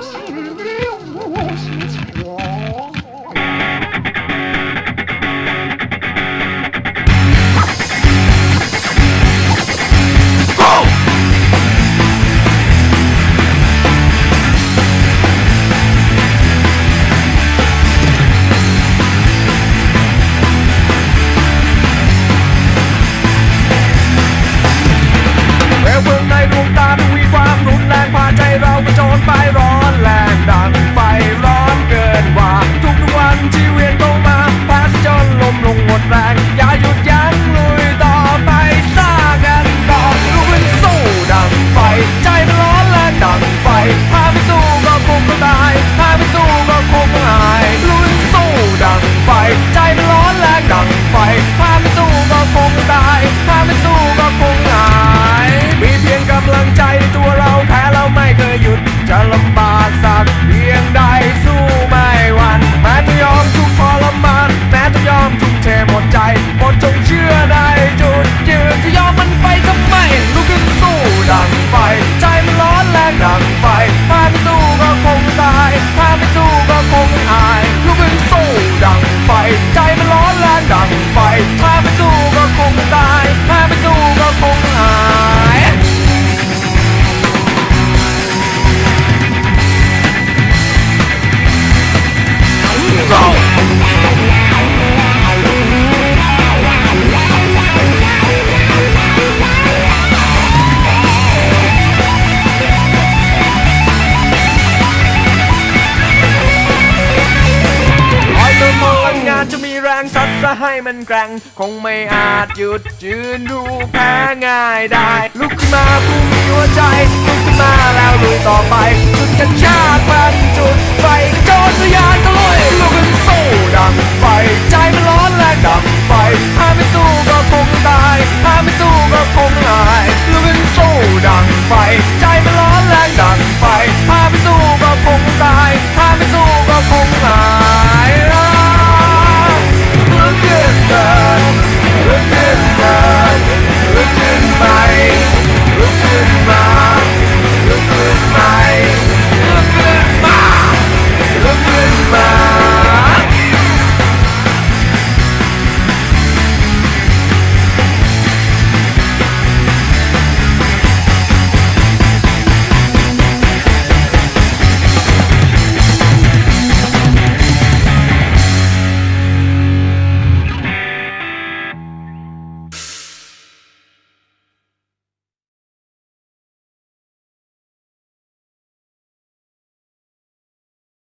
Oh, ก็ให้มันแกร่งคงไม่อาจหยุดยืนดูแพ้ง่ายได้ ลุกขึ้นมาผู้มีหัวใจ ลุกขึ้นมาแล้วลุยต่อไปจุดกระชากมันจุดไฟโจนทยานตะลยลุกขึ้นสู้ดังไฟใจมันร้อนแรงดังไฟถ้าไม่สู้ก็คงตายถ้าไม่สู้ก็คงหายลุกขึ้นสู้ดังไฟใจมันร้อน